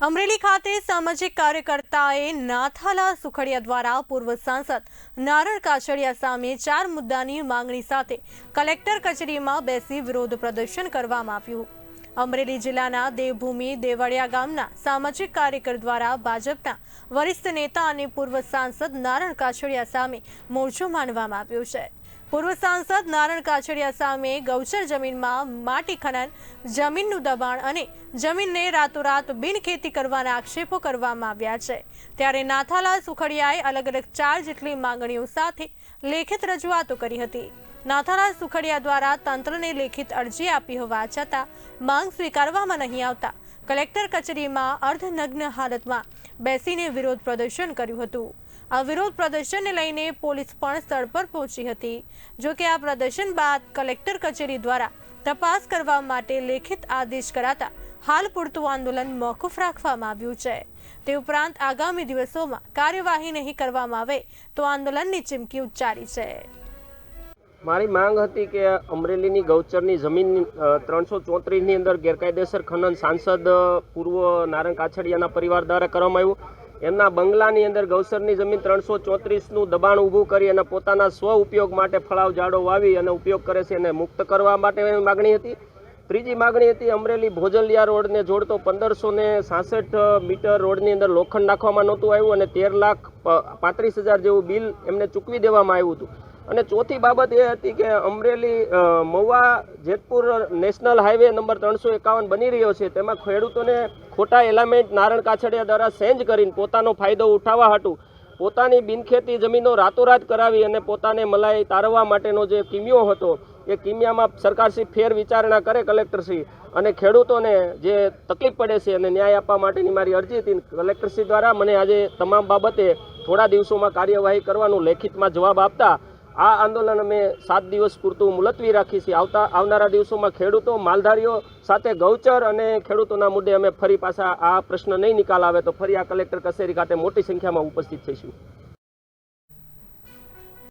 અમરેલી ખાતે સામાજિક કાર્યકર્તાએ નાથાલા સુખડિયા દ્વારા પૂર્વ સાંસદ નારણ કાછડિયા સામે ચાર મુદ્દાની માંગણી સાથે કલેક્ટર કચેરીમાં બેસી વિરોધ પ્રદર્શન કરવામાં આવ્યું. અમરેલી જિલ્લાના દેવભૂમિ દેવળિયા ગામના સામાજિક કાર્યકર દ્વારા ભાજપના વરિષ્ઠ નેતા અને પૂર્વ સાંસદ નારણ કાછડિયા સામે મોરચો માંડવામાં આવ્યો છે. પૂર્વ સાંસદ નારણ કાછડિયા સામે ગૌચર જમીનમાં માટી ખનન, જમીનનું દબાણ અને જમીનને રાતોરાત બિનખેતી કરવાના આક્ષેપો કરવામાં આવ્યા છે. ત્યારે નાથાલાલ સુખડિયાએ અલગ અલગ ચાર જેટલી માંગણીઓ સાથે લેખિત રજૂઆતો કરી હતી. નાથાલાલ સુખડિયા દ્વારા તંત્રને લેખિત અરજી આપી હોવા છતાં માંગ સ્વીકારવામાં નહીં આવતા કલેક્ટર કચેરીમાં અર્ધનગ્ન હાલતમાં બેસીને વિરોધ પ્રદર્શન કર્યું હતું. આ વિરોધ પ્રદર્શનને લઈને પોલીસ પણ સ્થળ પર પહોંચી હતી. જો કે આ પ્રદર્શન બાદ કલેક્ટર કચેરી દ્વારા તપાસ કરવા માટે લેખિત આદેશ કરાતા હાલ પૂરતું આંદોલન મોકૂફ રાખવામાં આવ્યું છે. તે ઉપરાંત આગામી દિવસોમાં કાર્યવાહી નહીં કરવામાં આવે તો આંદોલનની ચીમકી ઉચ્ચારી છે. મારી માંગ હતી કે અમરેલીની ગૌચરની જમીન ત્રણસો ચોત્રીસની અંદર ગેરકાયદેસર ખનન સાંસદ પૂર્વ નારણ કાછડિયાના પરિવાર દ્વારા કરવામાં આવ્યું. એમના બંગલાની અંદર ગૌચરની જમીન ત્રણસો ચોત્રીસનું દબાણ ઊભું કરી અને પોતાના સ્વ ઉપયોગ માટે ફળાવ જાડો વાવી અને ઉપયોગ કરે છે એને મુક્ત કરવા માટે માગણી હતી. ત્રીજી માગણી હતી અમરેલી ભોજલિયા રોડને જોડતો પંદરસો ને સાસઠ મીટર રોડની અંદર લોખંડ નાખવામાં નહોતું આવ્યું અને તેર લાખ પાંત્રીસ હજાર જેવું બિલ એમને ચૂકવી દેવામાં આવ્યું હતું. અને ચોથી બાબત એ હતી કે Amreli Mahuva Jetpur national highway number ત્રણસો એકાવન બની રહ્યો છે. તેમાં ખેડૂતોને ખોટા એલામેન્ટ નારણ કાછડિયા દ્વારા સેન્જ કરીને પોતાનો ફાયદો ઉઠાવવા હતું. પોતાની બિનખેતી જમીનો રાતોરાત કરાવી અને પોતાને મલાઈ તારવવા માટેનો જે કિમિયો હતો, એ કિમિયામાં સરકારશ્રી ફેર વિચારણા કરે કલેક્ટરશ્રી અને ખેડૂતોને જે તકલીફ પડે છે અને ન્યાય આપવા માટેની મારી અરજી હતી. કલેક્ટરશ્રી દ્વારા મને આજે તમામ બાબતે થોડા દિવસોમાં કાર્યવાહી કરવાનું લેખિતમાં જવાબ આપતા આ આંદોલન અમે સાત દિવસ પૂરતું મુલતવી રાખી છે આવતા, આવનારા દિવસોમાં ખેડૂતો, માલધારીઓ સાથે ગૌચર અને ખેડૂતોના મુદ્દે અમે ફરી પાછા આ પ્રશ્ન નહીં નિકાલ આવે તો ફરી આ કલેક્ટર કચેરી ખાતે મોટી સંખ્યામાં ઉપસ્થિત થઈશું.